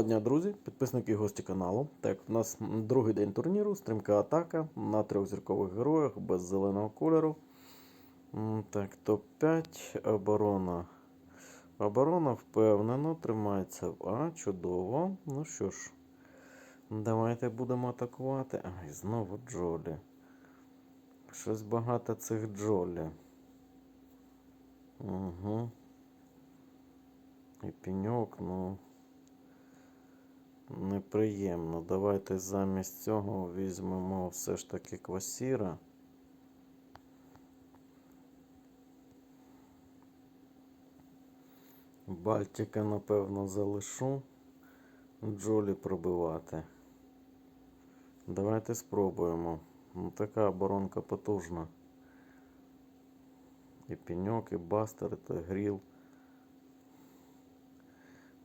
Доброго дня, друзі, підписники і гості каналу. Так, у нас другий день турніру, стрімка атака на трьох зіркових героях без зеленого кольору. Так, топ-5, оборона. Оборона впевнено, тримається. А, чудово. Ну що ж, давайте будемо атакувати. Ай, знову Джолі. Щось багато цих Джолі. Угу. І пеньок, ну. Неприємно. Давайте замість цього візьмемо все ж таки квасіра. Бальтика, напевно, залишу. Джолі пробивати. Давайте спробуємо. Ну, така оборонка потужна. І пеньок, і бастер, і гріл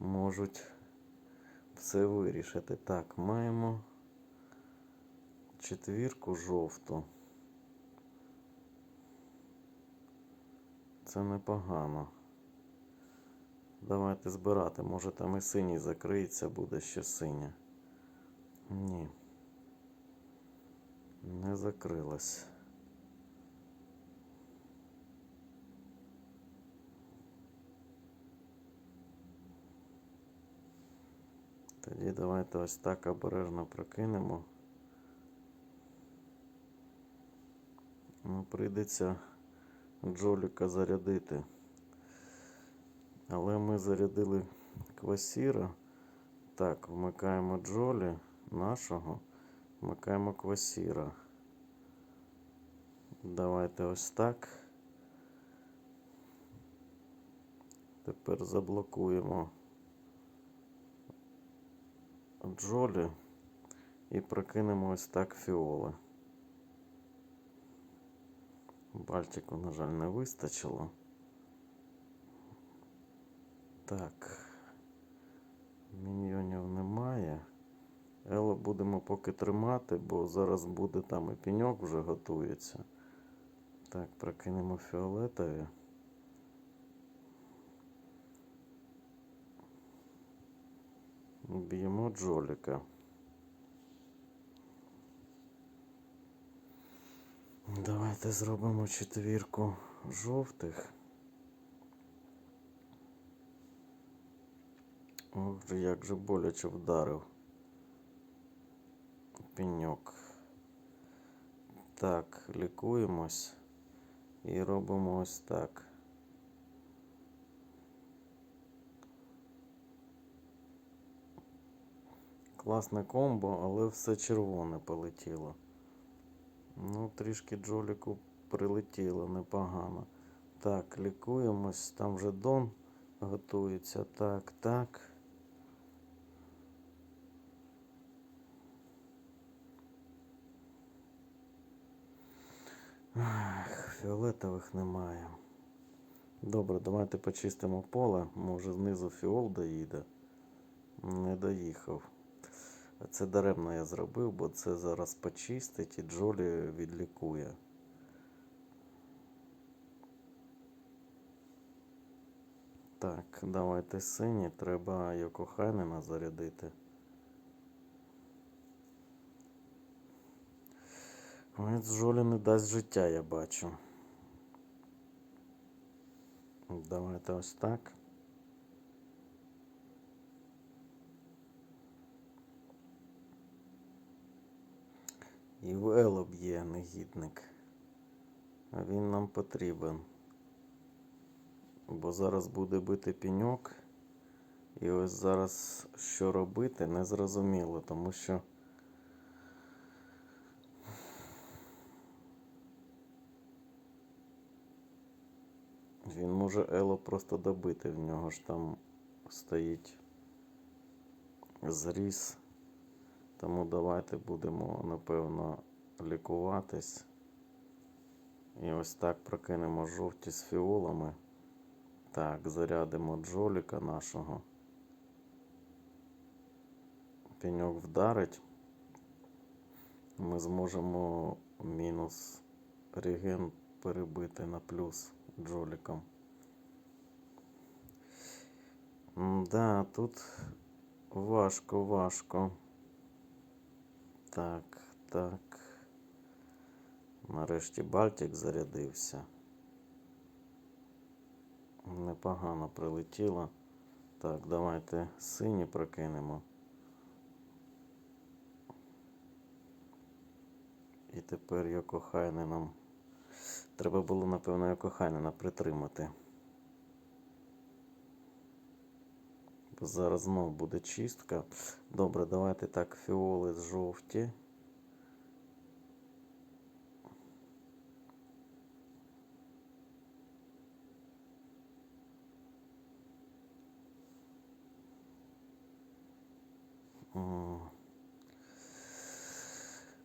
можуть все вирішити. Так, маємо четвірку жовту. Це непогано. Давайте збирати. Може там і синій закриється, буде ще синя. Ні. Не закрилась. Тоді давайте ось так обережно прокинемо. Ну, прийдеться Джоліка зарядити. Але ми зарядили квасіра. Так, вмикаємо Джолі нашого, вмикаємо квасіра. Давайте ось так. Тепер заблокуємо. Джолі і прокинемо ось так фіоли. Бальтику, на жаль, не вистачило. Так. Міньйонів немає. Ело будемо поки тримати, бо зараз буде там і пеньок вже готується. Так, прокинемо фіолетові. Б'ємо Джоліка. Давайте зробимо четвірку жовтих. Ох як же боляче вдарив. Пеньок. Так, лікуємось і робимо ось так. Класне комбо, але все червоне полетіло. Ну, трішки Джоліку прилетіло непогано. Так, лікуємось. Там вже Дон готується. Так, так. Ах, фіолетових немає. Добре, давайте почистимо поле. Може знизу фіол доїде. Не доїхав. Це даремно я зробив, бо це зараз почистить і Джолі відлікує. Так, давайте сині. Треба Йокохайнена зарядити. Ой, Джолі не дасть життя, я бачу. Давайте ось так. І в Ело б'є негідник. А він нам потрібен. Бо зараз буде бити пеньок. І ось зараз що робити, не зрозуміло, тому що. Він може Ело просто добити, в нього ж там стоїть зріз. Тому давайте будемо, напевно, лікуватись. І ось так прокинемо жовті з фіолами. Так, зарядимо Джоліка нашого. Пеньок вдарить. Ми зможемо мінус реген перебити на плюс Джоліком. Да, тут Важко, важко. Так, так. Нарешті Бальтик зарядився. Непогано прилетіло. Так, давайте сині прокинемо. І тепер Йокохайненом. Треба було, напевно, Йокохайнена притримати. Зараз знов буде чистка. Добре, давайте так, фіоли з жовті.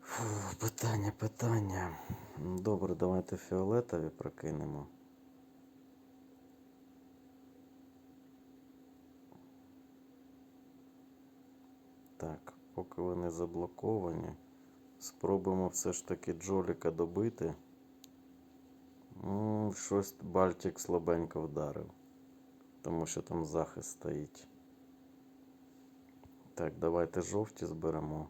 Фу, питання, питання. Добре, давайте фіолетові прокинемо. Так, поки вони заблоковані, спробуємо все ж таки Джоліка добити. Ну, щось Бальтик слабенько вдарив, тому що там захист стоїть. Так, давайте жовті зберемо.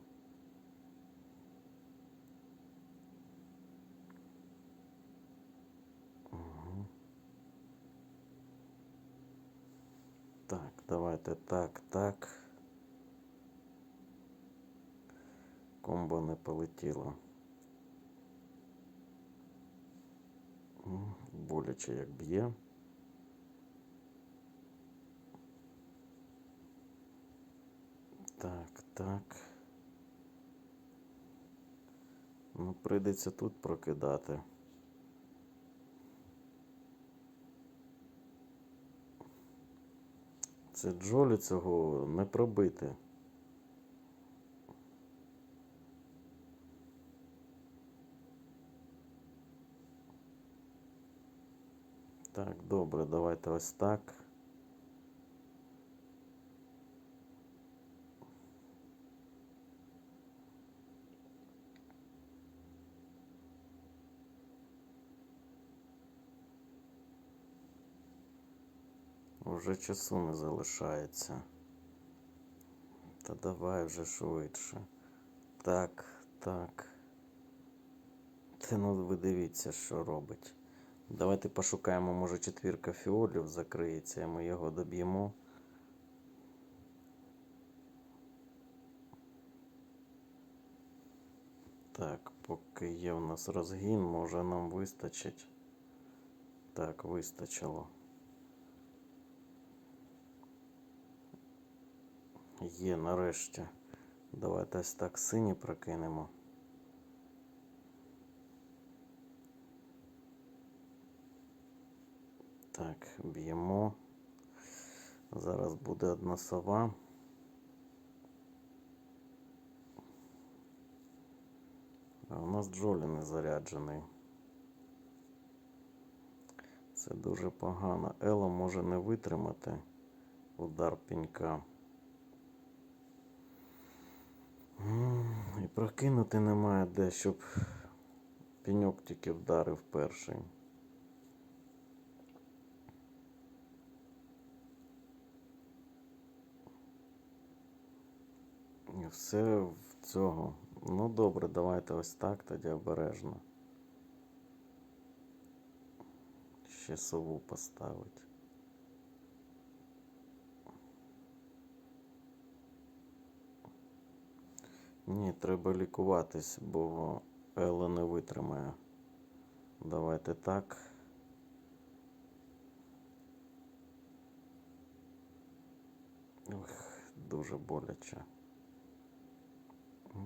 Так, давайте так, так. Комбо не полетіло. Боляче як б'є. Так, так. Ну, прийдеться тут прокидати. Це Джолі цього не пробити. Так, добре, давайте ось так. Уже часу не залишається. Та давай вже швидше. Так, так. Та ну ви дивіться, що робить. Давайте пошукаємо, може четвірка фіолів закриється, і ми його доб'ємо. Так, поки є у нас розгін, може нам вистачить. Так, вистачило. Є нарешті. Давайте ось так сині прокинемо. Так, б'ємо. Зараз буде одна сова. А у нас Джолі не заряджений. Це дуже погано. Ело може не витримати удар пінька. І прокинути немає де, щоб піньок тільки вдарив перший. Все в цього. Ну добре, давайте ось так тоді обережно. Ще сову поставить. Ні, треба лікуватись, бо Елла не витримає. Давайте так. Ох, дуже боляче.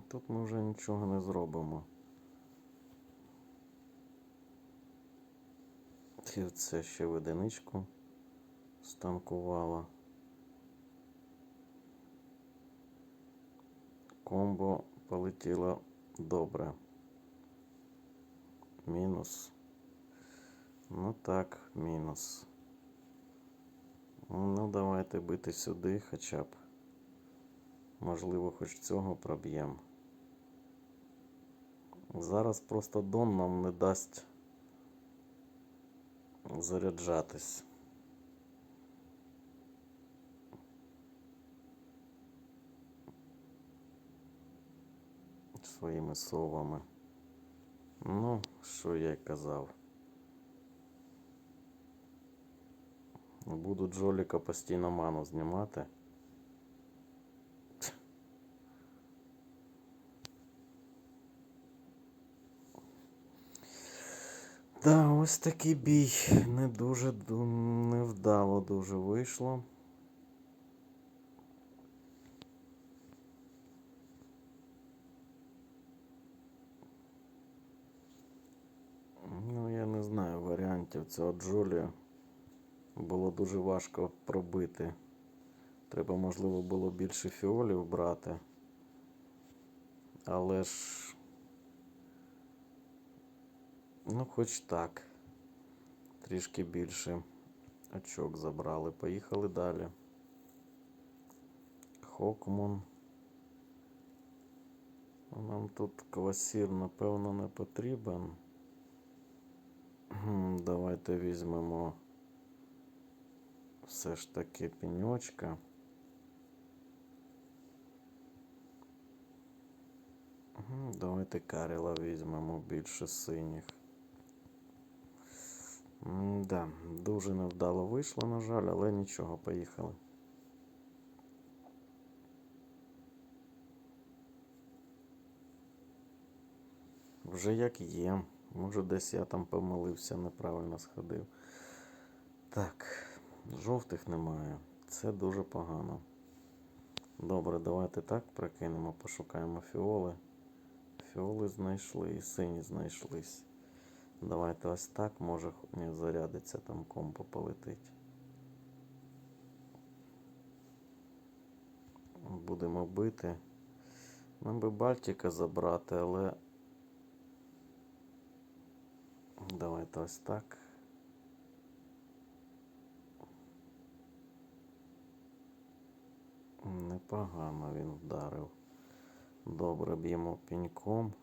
Тут ми вже нічого не зробимо. І це ще в одиничку станкувало. Комбо полетіло добре. Мінус. Ну так, мінус. Ну, давайте бити сюди хоча б. Можливо, хоч цього проб'ємо. Зараз просто Дон нам не дасть заряджатись. Своїми совами. Ну, що я й казав. Буду Джоліка постійно ману знімати. Да, ось такий бій. Не дуже невдало дуже вийшло. Ну, я не знаю варіантів цього Джолі. Було дуже важко пробити. Треба, можливо, було більше фіолів брати. Але ж. Ну, хоч так. Трішки більше очок забрали. Поїхали далі. Хокмон. Нам тут квасір, напевно, не потрібен. Давайте візьмемо все ж таки пеньочка. Давайте Каріла візьмемо більше синіх. Да, дуже невдало вийшло, на жаль, але нічого, поїхали. Вже як є. Може, десь я там помилився, неправильно сходив. Так, жовтих немає. Це дуже погано. Добре, давайте так прокинемо, пошукаємо фіоли. Фіоли знайшли і сині знайшлись. Давайте ось так, може не зарядиться, там компо полетить. Будемо бити. Нам би Бальтика забрати, але. Давайте ось так. Непогано він вдарив. Добре, б'ємо піньком.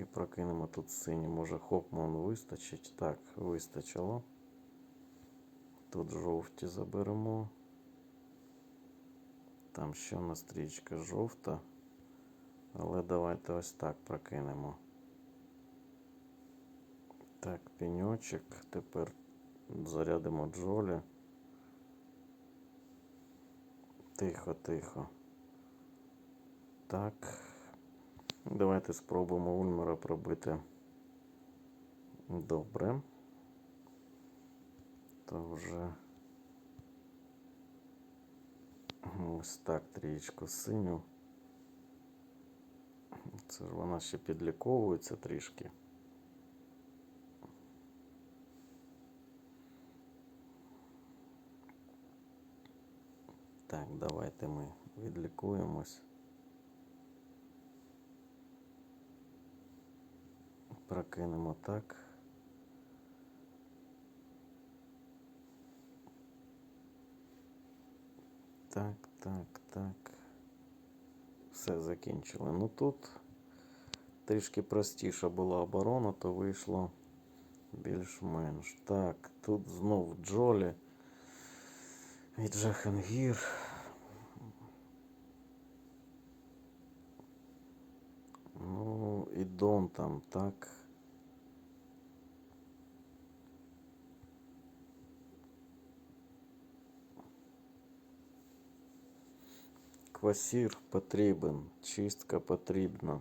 І прокинемо тут синій. Може Хокман вистачить? Так, вистачило. Тут жовті заберемо. Там ще одна стрічка жовта. Але давайте ось так прокинемо. Так, пеньочок. Тепер зарядимо джолі. Тихо, тихо. Так. Давайте спробуємо Ульмера пробити. Добре. То вже ось так трієчку синю. Це ж вона ще підліковується трішки. Так, давайте ми відлікуємось. Прокинемо так. Так, так, так. Все закінчили. Ну тут трішки простіша була оборона, то вийшло більш-менш. Так, тут знов Джолі і Джахангір. Ну, і Дон там, так. Квасір потрібен, чистка потрібна.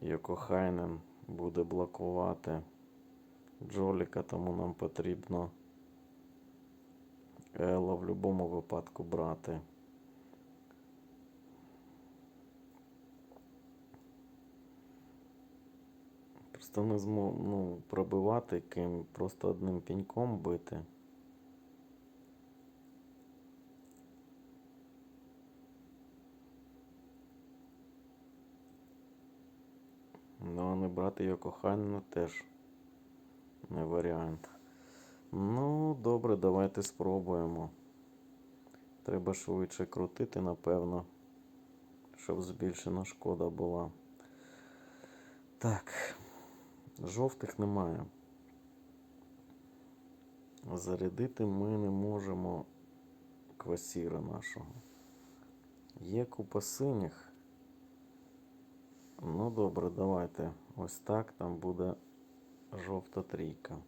Йокохайнен буде блокувати Джоліка, тому нам потрібно Ела в будь-якому випадку брати. Просто не змо... ну, пробивати ким просто одним піньком бити. Ну, а не брати його кохання теж не варіант. Ну, добре, давайте спробуємо. Треба швидше крутити, напевно, щоб збільшена шкода була. Так, жовтих немає. Зарядити ми не можемо квасіра нашого. Є купа синіх. ну добре, давайте. Ось так там буде жовта трійка.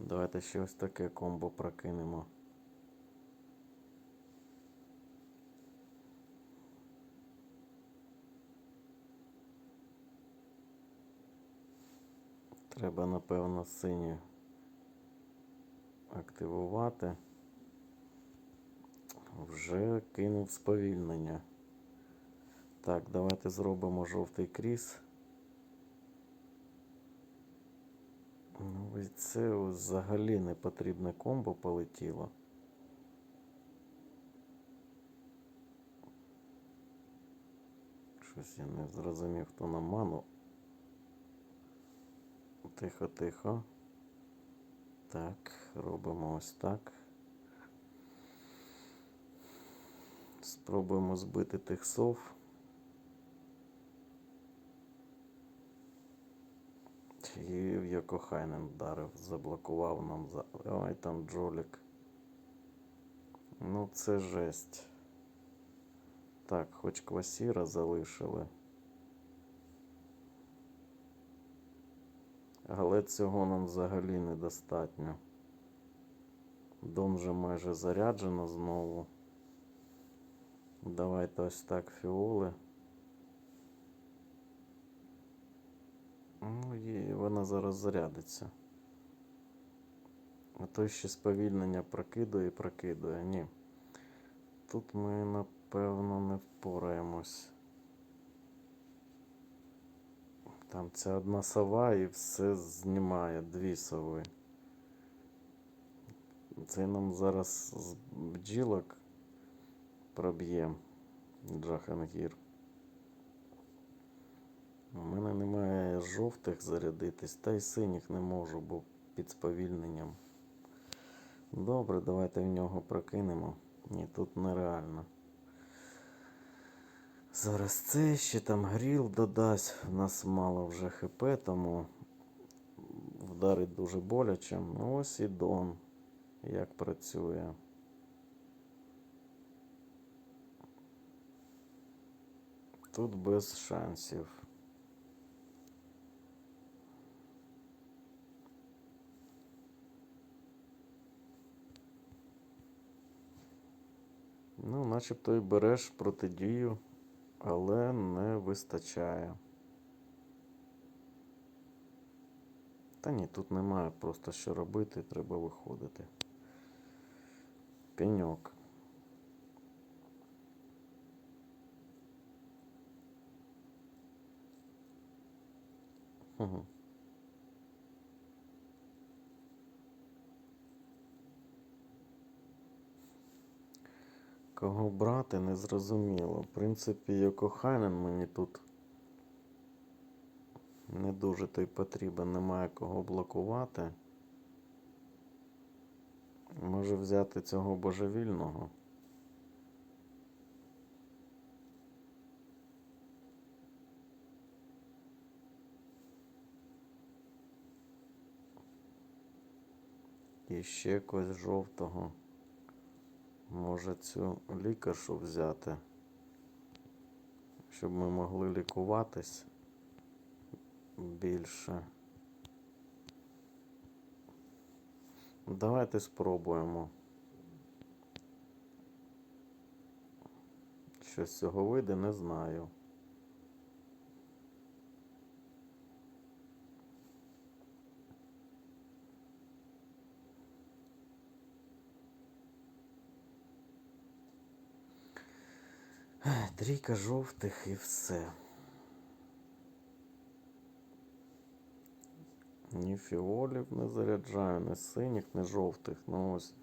Давайте ще ось таке комбо прокинемо. Треба, напевно, сині активувати. Вже кинув сповільнення. Так, давайте зробимо жовтий кріс. Ну, це взагалі не потрібне комбо полетіло. Щось я не зрозумів, хто нам ману. Тихо, тихо. Так, робимо ось так. Спробуємо збити тих сов. І Йокохайнен вдарив, заблокував нам за. Ой, там Джолік. Ну, це жесть. Так, хоч квасіра залишили. Але цього нам взагалі недостатньо. Дом вже майже заряджено знову. Давайте ось так фіоли. Ну і вона зараз зарядиться. А то ще сповільнення прокидує і прокидує. Ні. Тут ми, напевно, не впораємось. Там ця одна сова і все знімає, дві сови. Це нам зараз з бджілок проб'є Джахангір. У мене немає жовтих зарядитись, та й синіх не можу, бо під сповільненням. Добре, давайте в нього прокинемо. Ні, тут нереально. Зараз це ще там гріл додасть. У нас мало вже хп, тому вдарить дуже боляче. Ну ось і Дон. Як працює. Тут без шансів. Ну, начебто і береш протидію, але не вистачає. Та ні, тут немає просто що робити, треба виходити. Пеньок. Угу. Кого брати, не зрозуміло. В принципі, Йокохайнен мені тут не дуже той потрібен, немає кого блокувати. Може взяти цього божевільного. І ще когось жовтого. Може цю лікаршу взяти, щоб ми могли лікуватись більше. Давайте спробуємо. Що з цього вийде, не знаю. Трійка жовтих і все. Ні фіолів не заряджаю, ні синіх, ні жовтих. Ну ось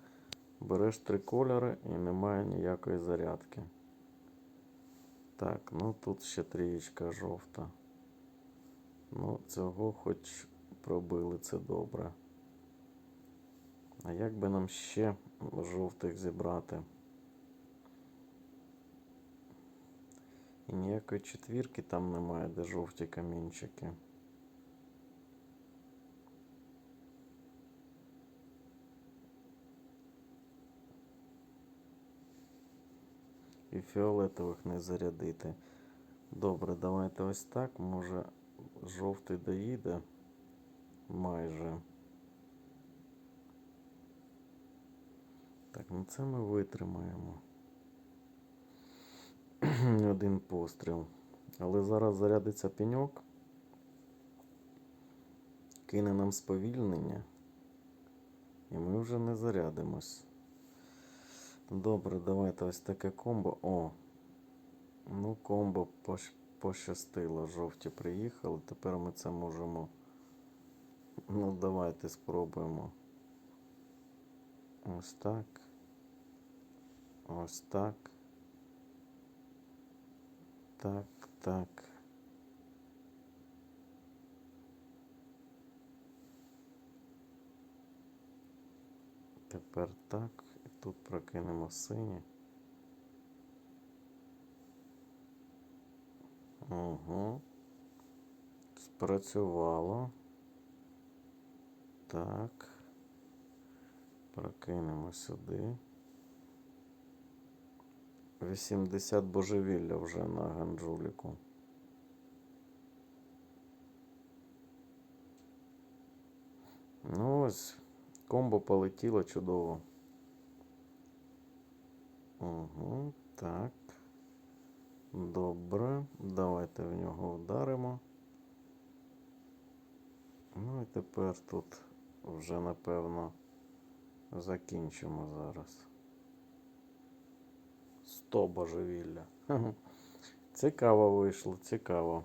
береш три кольори і немає ніякої зарядки. Так, ну тут ще трієчка жовта. Ну, цього хоч пробили, це добре. А як би нам ще жовтих зібрати? І ніякої четвірки там немає, де жовті камінчики. І фіолетових не зарядити. Добре, давайте ось так. Може жовтий доїде. Майже. Так, ну це ми витримаємо. Один постріл. Але зараз зарядиться пеньок. Кине нам сповільнення. І ми вже не зарядимось. Добре, давайте ось таке комбо. О! Ну, комбо пощастило. Жовті приїхали. Тепер ми це можемо. Ну, давайте спробуємо. Ось так. Ось так. Так, так. Тепер так. Тут прокинемо сині. Угу. Спрацювало. Так. Прокинемо сюди. 80 божевілля вже на ганджуліку. Ну ось, комбо полетіло чудово. Угу, так. Добре. Давайте в нього вдаримо. Ну і тепер тут вже напевно закінчимо зараз. 100 божевілля. Цікаво вийшло, цікаво.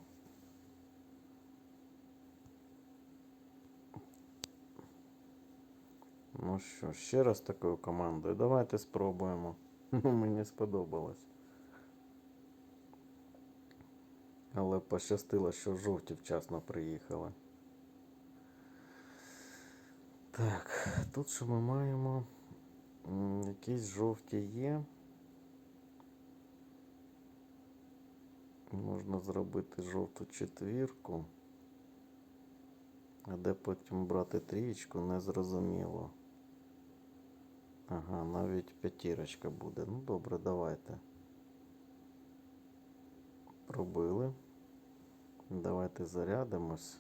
Ну що, ще раз такою командою. Давайте спробуємо. Мені сподобалось. Але пощастило, що жовті вчасно приїхали. Так, тут що ми маємо? Якісь жовті є. Можна зробити жовту четвірку. А де потім брати трієчку, не зрозуміло. Ага, навіть п'ятірочка буде. Ну добре, давайте. Пробили. Давайте зарядимось.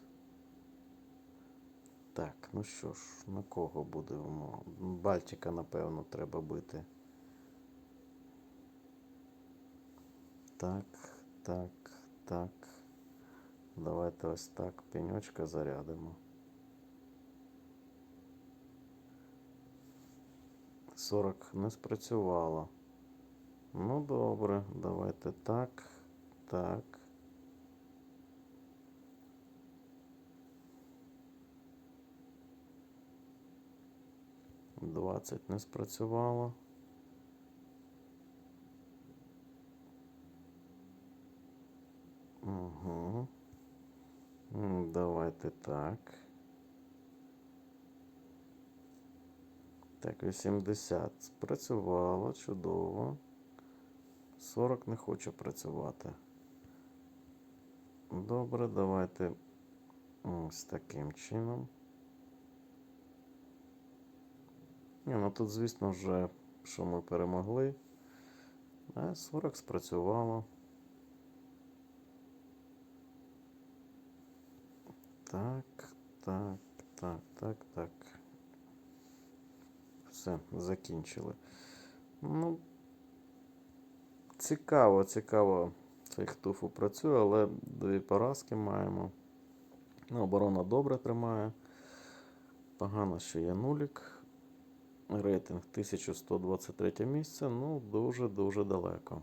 Так, ну що ж, на кого будемо? Бальчика, напевно, треба бити. Так, так, так. Давайте ось так пеньочка зарядимо. 40 не спрацювало. Ну добре, давайте так, так. Двадцять не спрацювало. Угу. Давайте так. Так, 80. Спрацювало, чудово. 40 не хоче працювати. Добре, давайте ось таким чином. Ні, ну тут, звісно, вже, що ми перемогли. А 40 спрацювало. Так, так, так, так, так. Все, закінчили. Ну, цікаво, цікаво, цей хтуфу працює, але дві поразки маємо. Ну, оборона добре тримає. Погано, що є нулік. Рейтинг 1123 місце. Ну, дуже-дуже далеко.